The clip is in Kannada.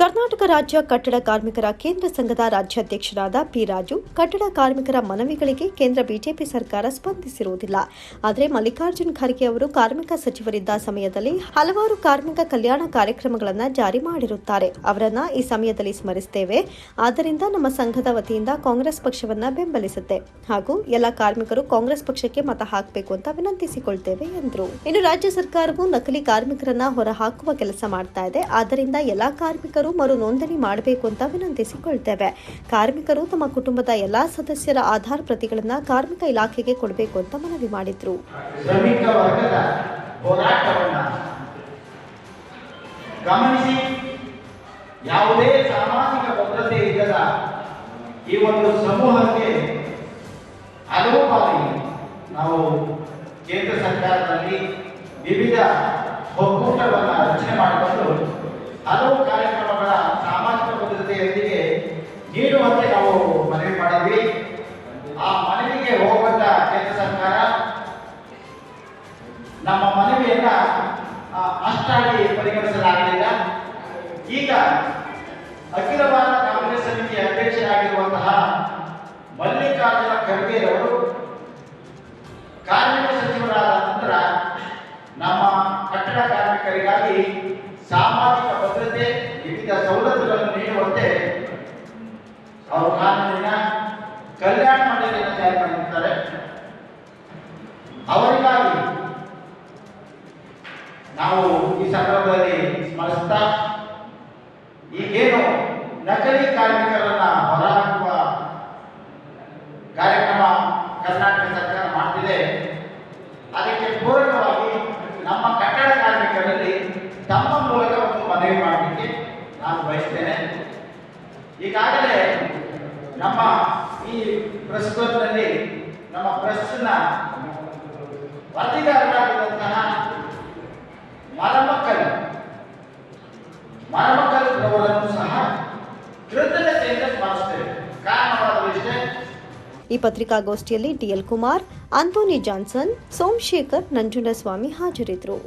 ಕರ್ನಾಟಕ ರಾಜ್ಯ ಕಟ್ಟಡ ಕಾರ್ಮಿಕರ ಕೇಂದ್ರ ಸಂಘದ ರಾಜ್ಯಾಧ್ಯಕ್ಷರಾದ ಪಿ ರಾಜು ಕಟ್ಟಡ ಕಾರ್ಮಿಕರ ಮನವಿಗಳಿಗೆ ಕೇಂದ್ರ ಬಿಜೆಪಿ ಸರ್ಕಾರ ಸ್ಪಂದಿಸಿರುವುದಿಲ್ಲ. ಆದರೆ ಮಲ್ಲಿಕಾರ್ಜುನ್ ಖರ್ಗೆ ಅವರು ಕಾರ್ಮಿಕ ಸಚಿವರಿದ್ದ ಸಮಯದಲ್ಲಿ ಹಲವಾರು ಕಾರ್ಮಿಕ ಕಲ್ಯಾಣ ಕಾರ್ಯಕ್ರಮಗಳನ್ನು ಜಾರಿ ಮಾಡಿರುತ್ತಾರೆ. ಅವರನ್ನ ಈ ಸಮಯದಲ್ಲಿ ಸ್ಮರಿಸುತ್ತೇವೆ ಆದ್ದರಿಂದ ನಮ್ಮ ಸಂಘದ ವತಿಯಿಂದ ಕಾಂಗ್ರೆಸ್ ಪಕ್ಷವನ್ನು ಬೆಂಬಲಿಸುತ್ತೆ. ಹಾಗೂ ಎಲ್ಲ ಕಾರ್ಮಿಕರು ಕಾಂಗ್ರೆಸ್ ಪಕ್ಷಕ್ಕೆ ಮತ ಹಾಕಬೇಕು ಅಂತ ವಿನಂತಿಸಿಕೊಳ್ತೇವೆ ಎಂದರು. ಇನ್ನು ರಾಜ್ಯ ಸರ್ಕಾರವು ನಕಲಿ ಕಾರ್ಮಿಕರನ್ನ ಹೊರಹಾಕುವ ಕೆಲಸ ಮಾಡ್ತಾ ಇದೆ. ಆದ್ದರಿಂದ ಎಲ್ಲಾ ಕಾರ್ಮಿಕರು ಮರು ನೋಂದಣಿ ಮಾಡಬೇಕು ಅಂತ ವಿನಂತಿಸಿಕೊಳ್ತೇವೆ. ಕಾರ್ಮಿಕರು ತಮ್ಮ ಕುಟುಂಬದ ಎಲ್ಲಾ ಸದಸ್ಯರ ಆಧಾರ್ ಪ್ರತಿಗಳನ್ನ ಕಾರ್ಮಿಕ ಇಲಾಖೆಗೆ ಕೊಡಬೇಕು ಅಂತ ಮನವಿ ಮಾಡಿದ್ರು. ಗಮನಿಸಿ. ಯಾವುದೇ ಸಾಮಾಜಿಕ ಭದ್ರತೆ ಇಲ್ಲದ ಈ ಒಂದು ಸಮೂಹಕ್ಕೆ ಹಲವು ಬಾರಿ ನಾವು ಕೇಂದ್ರ ಸರ್ಕಾರದಲ್ಲಿ ವಿವಿಧ ಒಕ್ಕೂಟವನ್ನು ರಚನೆ ಮಾಡಿಕೊಂಡು ಹಲವು ಕಾರ್ಯಕ್ರಮಗಳ ಸಾಮಾಜಿಕ ಭದ್ರತೆಯೊಂದಿಗೆ ನೀಡುವಂತೆ ನಾವು ಮನವಿ ಮಾಡಿದ್ವಿ. ಆ ಮನವಿಗೆ ಹೋಗುವಂತ ಕೇಂದ್ರ ಸರ್ಕಾರ ನಮ್ಮ ಮನವಿಯನ್ನ ಅಷ್ಟಾಗಿ ಪರಿಗಣಿಸಲಾಗಲಿಲ್ಲ. ಈಗ ಅಖಿಲ ಭಾರತ ಕಾಂಗ್ರೆಸ್ ಸಮಿತಿ ಅಧ್ಯಕ್ಷರಾಗಿರುವಂತಹ ಮಲ್ಲಿಕಾರ್ಜುನ ಖರ್ಗೆ ಅವರು ಕಾರ್ಮಿಕ ಸಚಿವರಾದ ನಂತರ ನಮ್ಮ ಕಟ್ಟಡ ಕಾರ್ಮಿಕರಿಗಾಗಿ ಸಾಮಾಜಿಕ ಭದ್ರತೆ, ವಿವಿಧ ಸವಲತ್ತುಗಳನ್ನು ನೀಡುವಂತೆ ಅವರು ಕಲ್ಯಾಣ ಮಂಡಳಿಯನ್ನು ತಯಾರು ಮಾಡಿರ್ತಾರೆ. ಅವರಿಗಾಗಿ ನಾವು ಈ ಸಂದರ್ಭದಲ್ಲಿ ಸ್ಮರಿಸ್ತಾ, ಈಗೇನು ನಕಲಿ ಕಾರ್ಮಿಕರನ್ನ ಹೊರಹಾಕುವ ಕಾರ್ಯಕ್ರಮ ಕರ್ನಾಟಕ ಸರ್ಕಾರ ಮಾಡ್ತಿದೆ, ಅದಕ್ಕೆ ಪೂರಕವಾಗಿ ನಮ್ಮ ಕಟ್ಟಡ ಕಾರ್ಮಿಕರಲ್ಲಿ ತಮ್ಮ ಮೂಲಕ ಒಂದು ಮನವಿ ಮಾಡಲಿಕ್ಕೆ ನಾನು ಬಯಸ್ತೇನೆ ಈಗಾಗಲೇ ನಮ್ಮ ಈ ಪ್ರೆಸ್ ಕ್ಲಬ್ನಲ್ಲಿ ನಮ್ಮ ಪ್ರೆಸ್ನ ವರದಿಗಾರರಾಗಿರುವಂತಹ ಮರಮಕ್ಕಲ್ ಮರಮಕ್ಕಲ್ ಅವರನ್ನು ಸಹ ಕೃತಜ್ಞತೆಯಿಂದ ಸ್ಮರಿಸ್ತೇವೆ ಕಾರಣವಾದರೂ ಇಷ್ಟೇ. ಈ ಪತ್ರಿಕಾಗೋಷ್ಠಿಯಲ್ಲಿ DL Kumar Antony Johnson, Somashekar, Nanjundaswamy ಹಾಜರಿದ್ದರು.